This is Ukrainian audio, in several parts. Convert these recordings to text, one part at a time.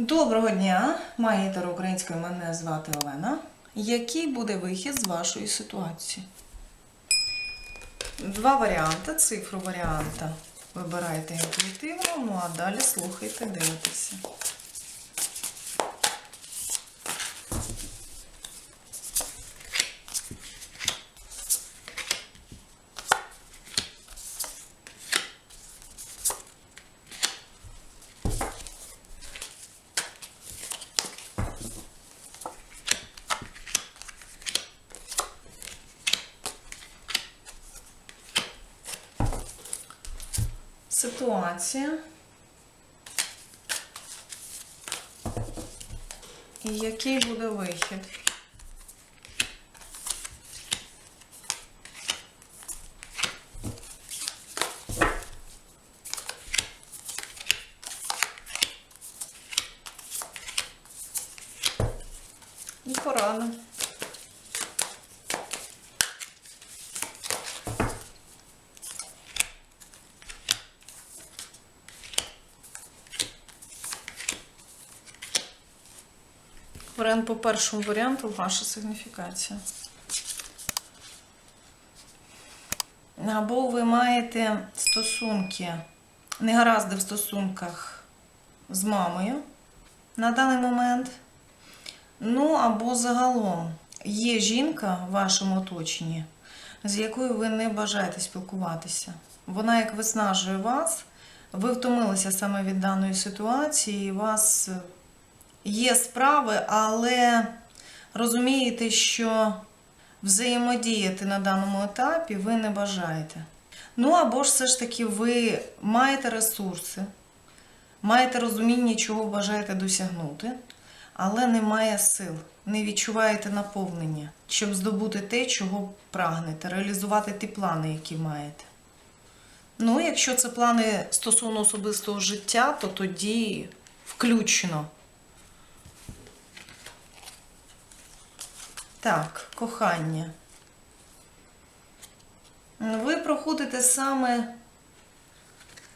Доброго дня, магітер української мене звати Олена. Який буде вихід з вашої ситуації? Два варіанти, цифру варіанта. Вибирайте інтуїтивно, ну а далі слухайте, дивитеся. Ситуація. І який буде вихід? І порада. Варіант по першому варіанту ваша сигніфікація. Або ви маєте стосунки, негаразди в стосунках з мамою на даний момент. Ну, або загалом є жінка в вашому оточенні, з якою ви не бажаєте спілкуватися. Вона як виснажує вас, ви втомилися саме від даної ситуації, і вас є справи, але розумієте, що взаємодіяти на даному етапі ви не бажаєте. Ну або ж все ж таки ви маєте ресурси, маєте розуміння, чого бажаєте досягнути, але немає сил, не відчуваєте наповнення, щоб здобути те, чого прагнете, реалізувати ті плани, які маєте. Ну, якщо це плани стосовно особистого життя, то тоді включено. Так, кохання. Ви проходите саме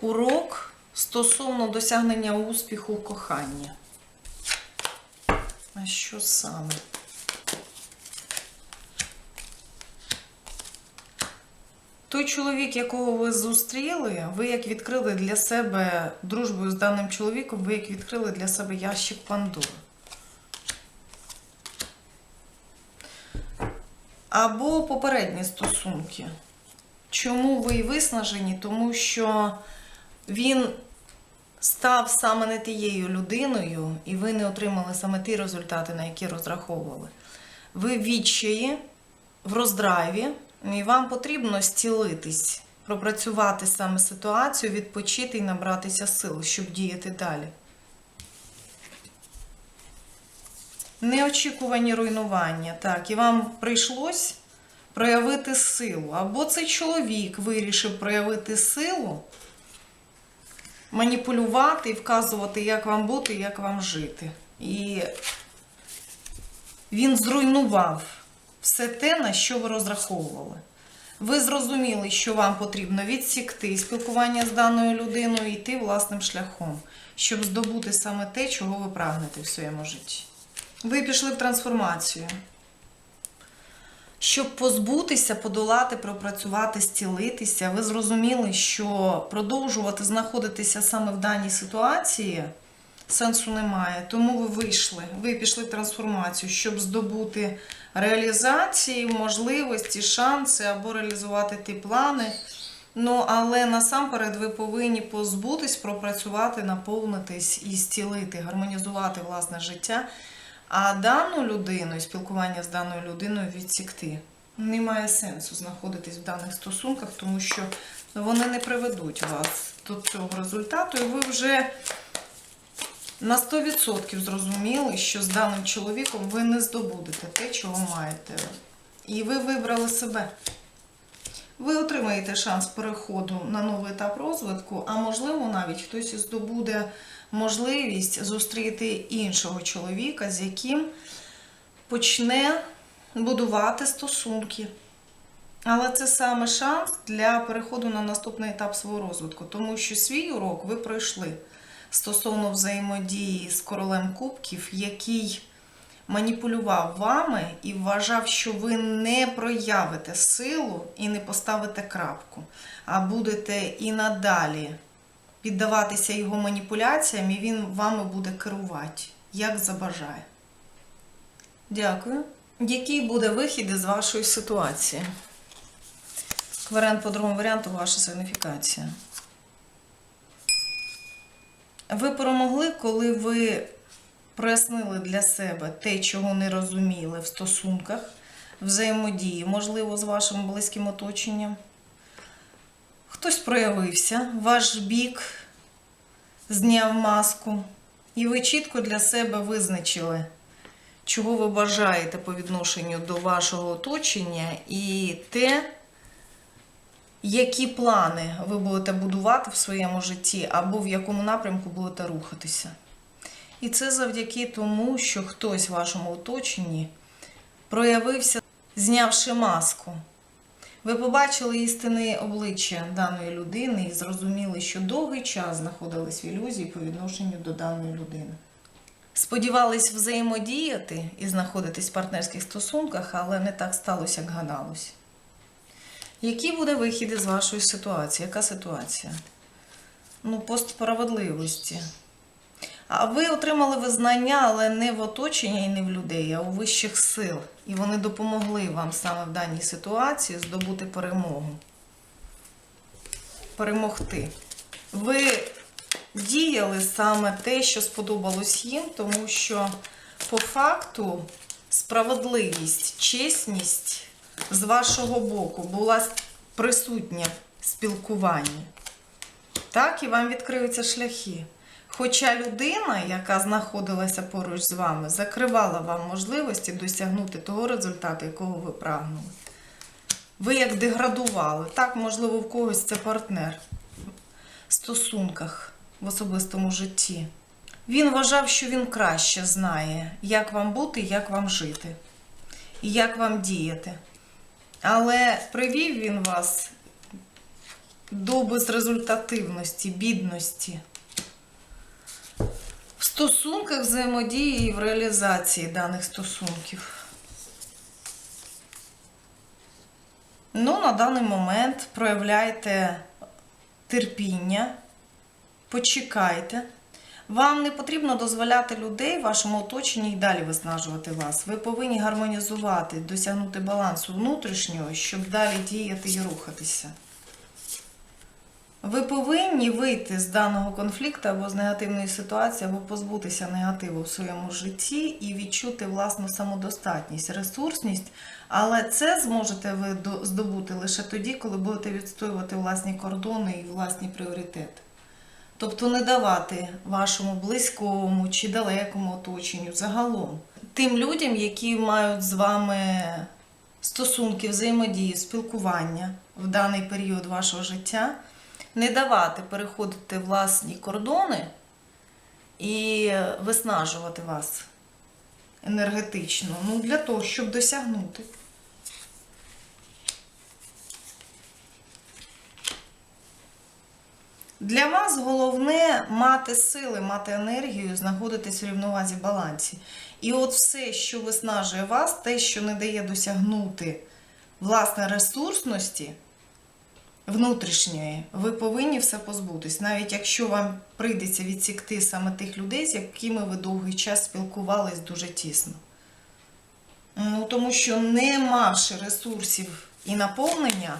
урок стосовно досягнення успіху в коханні. А що саме? Той чоловік, якого ви зустріли, ви як відкрили для себе дружбою з даним чоловіком, ви як відкрили для себе ящик Пандори. Або попередні стосунки. Чому ви виснажені? Тому що він став саме не тією людиною, і ви не отримали саме ті результати, на які розраховували. Ви відчаї, в роздраві, і вам потрібно зцілитись, пропрацювати саме ситуацію, відпочити і набратися сил, щоб діяти далі. Неочікувані руйнування. Так, і вам прийшлось проявити силу. Або цей чоловік вирішив проявити силу, маніпулювати і вказувати, як вам бути, як вам жити. І він зруйнував все те, на що ви розраховували. Ви зрозуміли, що вам потрібно відсікти спілкування з даною людиною і йти власним шляхом, щоб здобути саме те, чого ви прагнете в своєму житті. Ви пішли в трансформацію. Щоб позбутися, подолати, пропрацювати, зцілитися, ви зрозуміли, що продовжувати знаходитися саме в даній ситуації сенсу немає. Тому ви вийшли, ви пішли в трансформацію, щоб здобути реалізації, можливості, шанси або реалізувати ті плани. Ну, але насамперед ви повинні позбутись, пропрацювати, наповнитись і зцілити, гармонізувати власне життя. А дану людину і спілкування з даною людиною відсікти. Немає сенсу знаходитись в даних стосунках, тому що вони не приведуть вас до цього результату, і ви вже на 100% зрозуміли, що з даним чоловіком ви не здобудете те, чого маєте. І ви вибрали себе. Ви отримаєте шанс переходу на новий етап розвитку, а можливо, навіть хтось здобуде можливість зустріти іншого чоловіка, з яким почне будувати стосунки. Але це саме шанс для переходу на наступний етап свого розвитку, тому що свій урок ви пройшли. стосовно взаємодії з королем кубків, який маніпулював вами і вважав, що ви не проявите силу і не поставите крапку, а будете і надалі піддаватися його маніпуляціям, і він вами буде керувати, як забажає. Дякую. Який буде вихід із вашої ситуації? Варіант по другому варіанту ваша сигніфікація. Ви перемогли, коли ви прояснили для себе те, чого не розуміли в стосунках, взаємодії, можливо, з вашим близьким оточенням. Хтось проявився, ваш бік зняв маску, і ви чітко для себе визначили, чого ви бажаєте по відношенню до вашого оточення, і те, які плани ви будете будувати в своєму житті, або в якому напрямку будете рухатися. І це завдяки тому, що хтось в вашому оточенні проявився, знявши маску. Ви побачили істинне обличчя даної людини і зрозуміли, що довгий час знаходились в ілюзії по відношенню до даної людини. Сподівались взаємодіяти і знаходитись в партнерських стосунках, але не так сталося, як гадалось. Який буде вихід із вашої ситуації? Яка ситуація? Ну, пост справедливості. А ви отримали визнання, але не в оточенні і не в людей, а у вищих сил. І вони допомогли вам саме в даній ситуації здобути перемогу. Перемогти. Ви діяли саме те, що сподобалось їм, тому що по факту справедливість, чесність з вашого боку була присутня в спілкуванні. Так, і вам відкриються шляхи. Хоча людина, яка знаходилася поруч з вами, закривала вам можливості досягнути того результату, якого ви прагнули. Ви як деградували. Так, можливо, в когось це партнер в стосунках в особистому житті. Він вважав, що він краще знає, як вам бути, як вам жити, і як вам діяти. Але привів він вас до безрезультативності, бідності в стосунках взаємодії і в реалізації даних стосунків. Ну, на даний момент проявляйте терпіння, почекайте. Вам не потрібно дозволяти людей в вашому оточенні і далі виснажувати вас. Ви повинні гармонізувати, досягнути балансу внутрішнього, щоб далі діяти і рухатися. Ви повинні вийти з даного конфлікту або з негативної ситуації, або позбутися негативу в своєму житті і відчути власну самодостатність, ресурсність. Але це зможете ви до- здобути лише тоді, коли будете відстоювати власні кордони і власні пріоритети. Тобто не давати вашому близькому чи далекому оточенню загалом тим людям, які мають з вами стосунки, взаємодії, спілкування в даний період вашого життя, не давати переходити власні кордони і виснажувати вас енергетично. Ну, для того, щоб досягнути. Для вас головне мати сили, мати енергію, знаходитись в рівновазі балансі. І от все, що виснажує вас, те, що не дає досягнути власне ресурсності внутрішньої, ви повинні все позбутись, навіть якщо вам прийдеться відсікти саме тих людей, з якими ви довгий час спілкувались дуже тісно. Ну, тому що не мавши ресурсів і наповнення,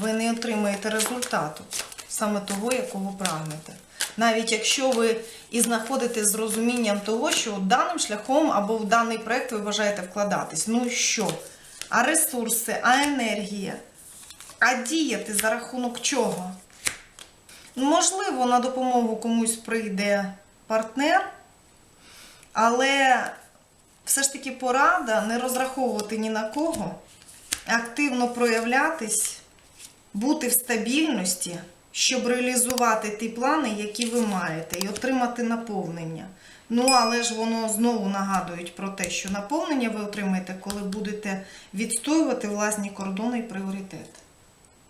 ви не отримаєте результату саме того, якого прагнете. Навіть якщо ви і знаходитесь з розумінням того, що даним шляхом або в даний проект ви бажаєте вкладатись. Ну що? А ресурси, а енергія? А діяти за рахунок чого? Можливо, на допомогу комусь прийде партнер, але все ж таки порада не розраховувати ні на кого, активно проявлятись, бути в стабільності, щоб реалізувати ті плани, які ви маєте, і отримати наповнення. Ну, але ж воно знову нагадують про те, що наповнення ви отримаєте, коли будете відстоювати власні кордони і пріоритети.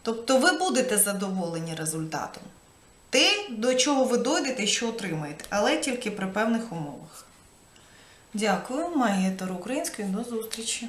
Тобто ви будете задоволені результатом. те, до чого ви дойдете що отримаєте, але тільки при певних умовах. Дякую, магія Таро української. До зустрічі!